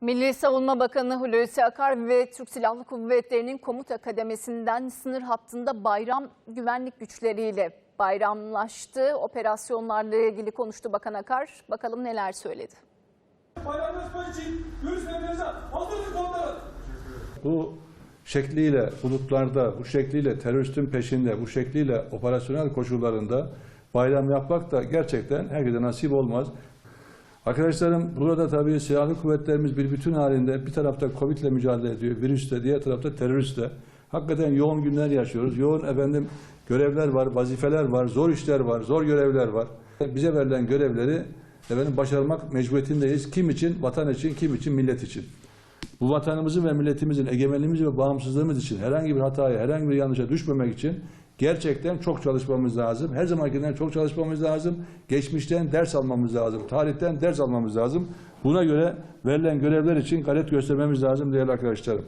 Milli Savunma Bakanı Hulusi Akar ve Türk Silahlı Kuvvetleri'nin komuta kademesinden sınır hattında bayram güvenlik güçleriyle bayramlaştı. Operasyonlarla ilgili konuştu Bakan Akar. Bakalım neler söyledi. Bayramlaşma için görüşmelerinize hazırlık komutanım. Bu şekliyle bulutlarda, bu şekliyle teröristin peşinde, bu şekliyle operasyonel koşullarında bayram yapmak da gerçekten herkese nasip olmaz. Arkadaşlarım burada tabii silahlı kuvvetlerimiz bir bütün halinde bir tarafta Covid ile mücadele ediyor, virüsle, diğer tarafta teröristle. Hakikaten yoğun günler yaşıyoruz. Yoğun efendim görevler var, vazifeler var, zor işler var, zor görevler var. Bize verilen görevleri efendim başarmak mecburiyetindeyiz. Kim için? Vatan için, kim için? Millet için. Bu vatanımızın ve milletimizin egemenliğimiz ve bağımsızlığımız için herhangi bir hataya, herhangi bir yanlışa düşmemek için gerçekten çok çalışmamız lazım. Her zamankinden çok çalışmamız lazım. Geçmişten ders almamız lazım. Tarihten ders almamız lazım. Buna göre verilen görevler için gayret göstermemiz lazım değerli arkadaşlarım.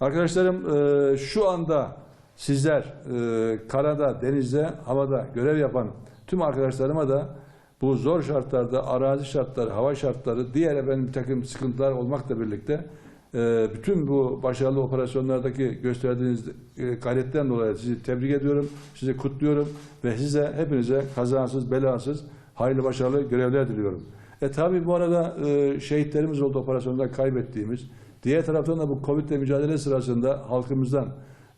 Arkadaşlarım e, şu anda sizler e, karada, denizde, havada görev yapan tüm arkadaşlarıma da bu zor şartlarda arazi şartları, hava şartları, diğer efendim bir takım sıkıntılar olmakla birlikte bütün bu başarılı operasyonlardaki gösterdiğiniz e, gayretten dolayı sizi tebrik ediyorum, sizi kutluyorum ve size hepinize kazansız, belasız, hayırlı başarılı görevler diliyorum. E tabi bu arada e, şehitlerimiz oldu operasyonda kaybettiğimiz. Diğer taraftan da bu Covid ile mücadele sırasında halkımızdan,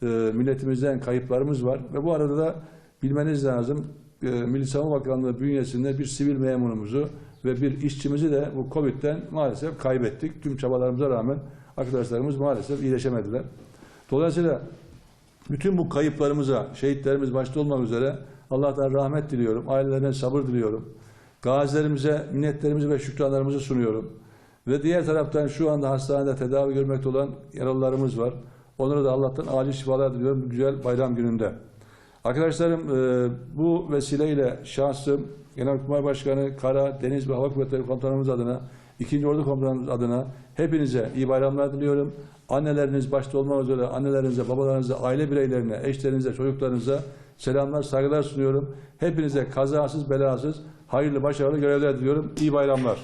e, milletimizden kayıplarımız var ve bu arada da bilmeniz lazım e, Milli Savunma Bakanlığı bünyesinde bir sivil memurumuzu ve bir işçimizi de bu Covid'den maalesef kaybettik. Tüm çabalarımıza rağmen arkadaşlarımız maalesef iyileşemediler. Dolayısıyla bütün bu kayıplarımıza, şehitlerimiz başta olmak üzere Allah'tan rahmet diliyorum, ailelerine sabır diliyorum. Gazilerimize minnetlerimizi ve şükranlarımızı sunuyorum. Ve diğer taraftan şu anda hastanede tedavi görmekte olan yaralılarımız var. Onlara da Allah'tan acil şifalar diliyorum güzel bayram gününde. Arkadaşlarım e, bu vesileyle şahsım Genelkurmay Başkanı, Kara, Deniz ve Hava Kuvvetleri Komutanımız adına, 2. Ordu Komutanımız adına hepinize iyi bayramlar diliyorum. Anneleriniz başta olmak üzere annelerinize, babalarınıza, aile bireylerine, eşlerinize, çocuklarınıza selamlar, saygılar sunuyorum. Hepinize kazasız, belasız, hayırlı, başarılı görevler diliyorum. İyi bayramlar.